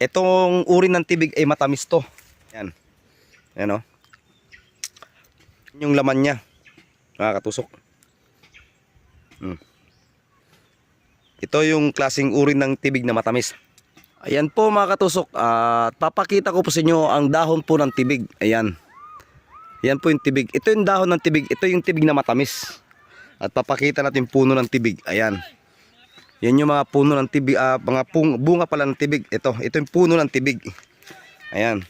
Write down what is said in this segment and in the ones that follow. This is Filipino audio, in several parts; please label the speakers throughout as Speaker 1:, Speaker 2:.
Speaker 1: Itong uri ng tibig ay matamis to. Yan. Yan o. Yung laman niya. Nakakatusok. Hmm. Ito yung klaseng uri ng tibig na matamis. Ayan po mga katusok. At papakita ko po sa inyo ang dahon po ng tibig. Ayan. Yan po yung tibig. Ito yung dahon ng tibig. Ito yung tibig na matamis. At papakita natin puno ng tibig. Ayan. Yan yung mga puno ng tibig. ah, mga pung, bunga pala ng tibig. Ito. Ito yung puno ng tibig. Ayan.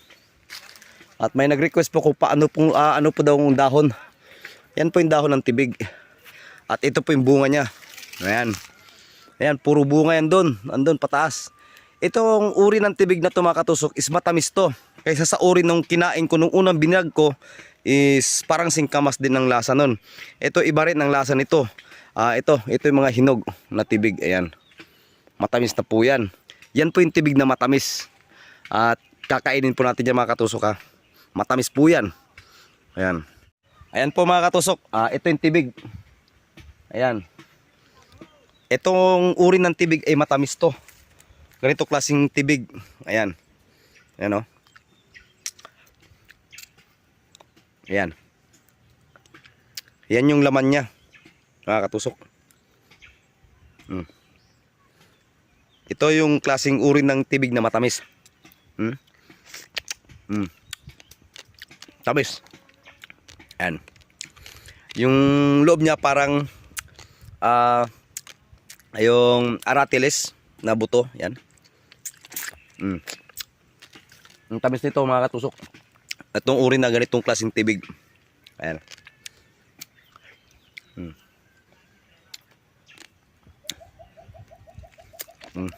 Speaker 1: At may nag-request po kung paano po, ah, ano po daw ang dahon. Yan po yung dahon ng tibig. At ito po yung bunga niya. Ayan. Ayan, puro bunga yan doon. Andun, pataas. Itong uri ng tibig na tumakatusok is matamis to. Kaysa sa uri nung kinain ko nung unang binag ko is parang singkamas din ng lasa nun. Ito iba rin ang lasa nito. Ah, ito, ito yung mga hinog na tibig. Ayan. Matamis na po yan. Yan po yung tibig na matamis. At kakainin po natin dyan mga katusok ha. Matamis po yan. Ayan. Ayan po mga katusok. Ah, ito yung tibig. Ayan. Itong uri ng tibig ay matamis to. Ganito klaseng tibig. Ayan. Ayan o. Ayan. Yan yung laman niya. Nakakatusok. Hmm. Ito yung klaseng uri ng tibig na matamis. Hmm. Hmm. Tamis. Ayan. Yung loob niya parang ah yung aratiles na buto, yan. Mm. Ang tamis nito mga katusok. Itong uri na ganitong klaseng tibig. Ayan. Mm. Mm.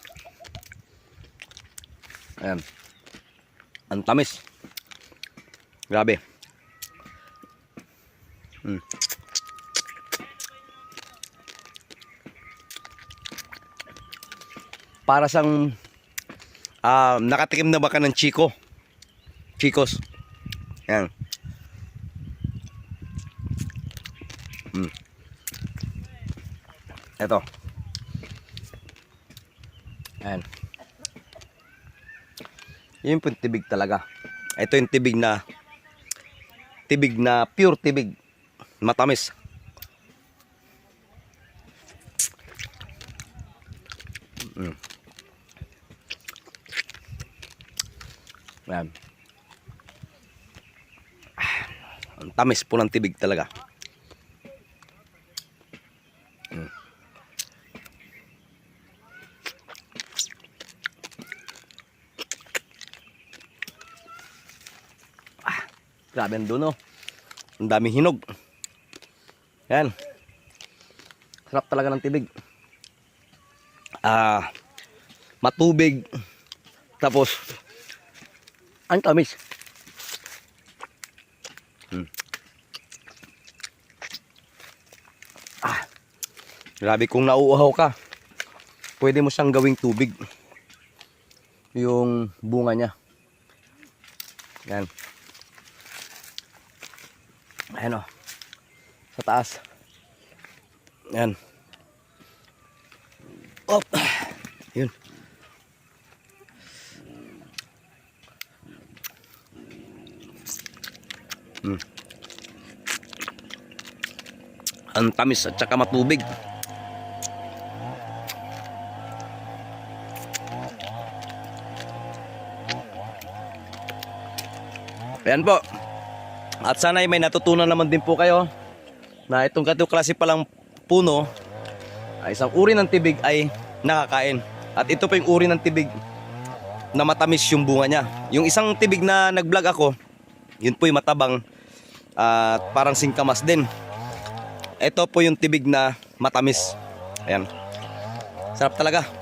Speaker 1: Ayan. Ang tamis. Grabe. Mm. para sang ah nakatikim na ba ka ng Chico? Chicos. Yan. Hmm. Ito. Ayan. Yun po tibig talaga. Ito yung tibig na tibig na pure tibig. Matamis. Mm. Ayan. Ah, Ang tamis po ng tibig talaga. Grabe ang doon oh. Ang daming hinog. Yan. Sarap talaga ng tibig. Ah, matubig. Tapos ang tamis. Hmm. Ah. Grabe kung nauuhaw ka. Pwede mo siyang gawing tubig. Yung bunga niya. Yan. Ayan o. Sa taas. Yan. Op. Yun. Hmm. Ang tamis at saka matubig. Ayan po. At sana ay may natutunan naman din po kayo na itong ganitong klase palang puno ay isang uri ng tibig ay nakakain. At ito po yung uri ng tibig na matamis yung bunga niya. Yung isang tibig na nag-vlog ako, yun po yung matabang at parang singkamas din. Ito po yung tibig na matamis. Ayan. Sarap talaga.